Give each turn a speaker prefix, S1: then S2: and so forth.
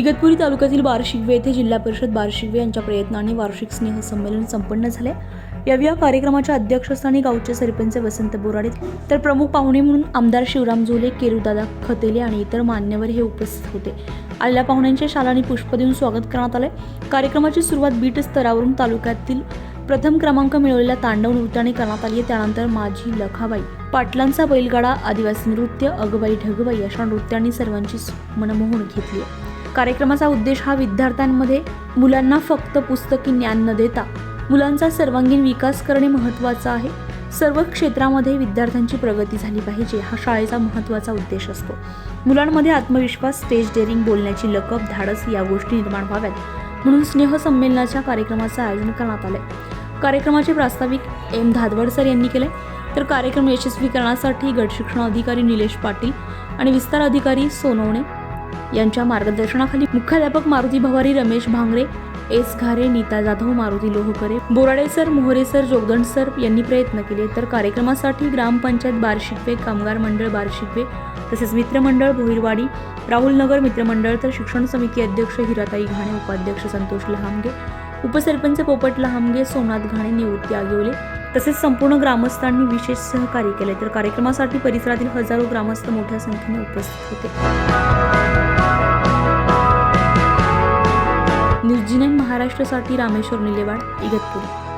S1: इगतपुरी तालुक्यातील बारशिकवे येथे जिल्हा परिषद बारशिकवे यांच्या प्रयत्नाने वार्षिक स्नेहसंमेलन संपन्न झाले. यावेळी या कार्यक्रमाच्या अध्यक्षस्थानी गावचे सरपंच वसंत बोराडे तर प्रमुख पाहुणे म्हणून आमदार शिवराम झोले केरुदादा खतेले आणि इतर मान्यवर हे उपस्थित होते. आलेल्या पाहुण्यांचे शालानी पुष्प देऊन स्वागत करण्यात आले कार्यक्रमाची सुरुवात बीट स्तरावरून तालुक्यातील प्रथम क्रमांक मिळवलेल्या तांडव नृत्याने करण्यात आली त्यानंतर माझी लखाबाई पाटलांचा बैलगाडा आदिवासी नृत्य अगबाई ढगबाई अशा नृत्यांनी सर्वांची मनमोहून घेतली कार्यक्रमाचा उद्देश हा विद्यार्थ्यांमध्ये मुलांना फक्त पुस्तकी ज्ञान न देता मुलांचा सर्वांगीण विकास करणे महत्त्वाचं आहे. सर्व क्षेत्रामध्ये विद्यार्थ्यांची प्रगती झाली पाहिजे हा शाळेचा महत्त्वाचा उद्देश असतो. मुलांमध्ये आत्मविश्वास स्टेज डेअरिंग बोलण्याची लकब धाडस या गोष्टी निर्माण व्हाव्यात. म्हणून स्नेहसंमेलनाच्या कार्यक्रमाचं आयोजन करण्यात आलंय. कार्यक्रमाचे प्रास्ताविक एम धादवड सर यांनी केले तर कार्यक्रम यशस्वी करण्यासाठी गट शिक्षण अधिकारी निलेश पाटील आणि विस्तार अधिकारी सोनवणे यांच्या मार्गदर्शनाखाली मुख्याध्यापक Maruti Bhawari Ramesh Bhangare S Ghare Neeta Jadhav Maruti Lohakare Borade sir Mohare sir Jogdand sir यांनी प्रयत्न केले. तर कार्यक्रमासाठी ग्रामपंचायत बारशिकवे कामगार मंडळ बारशिकवे तसेच मित्रमंडळ भोईरवाडी राहुल नगर मित्रमंडळ तर शिक्षण समिती अध्यक्ष हिराताई घाणे उपाध्यक्ष संतोष लहामगे उपसरपंच पोपट लहामगे सोमनाथ घाणे निवृत्ती आगिवले तसेच संपूर्ण ग्रामस्थांनी विशेष सहकार्य केले. तर कार्यक्रमासाठी परिसरातील हजारो ग्रामस्थ मोठ्या संख्येने उपस्थित होते. न्यूज महाराष्ट्रासाठी रामेश्वर निलेवाड इगतपुरी.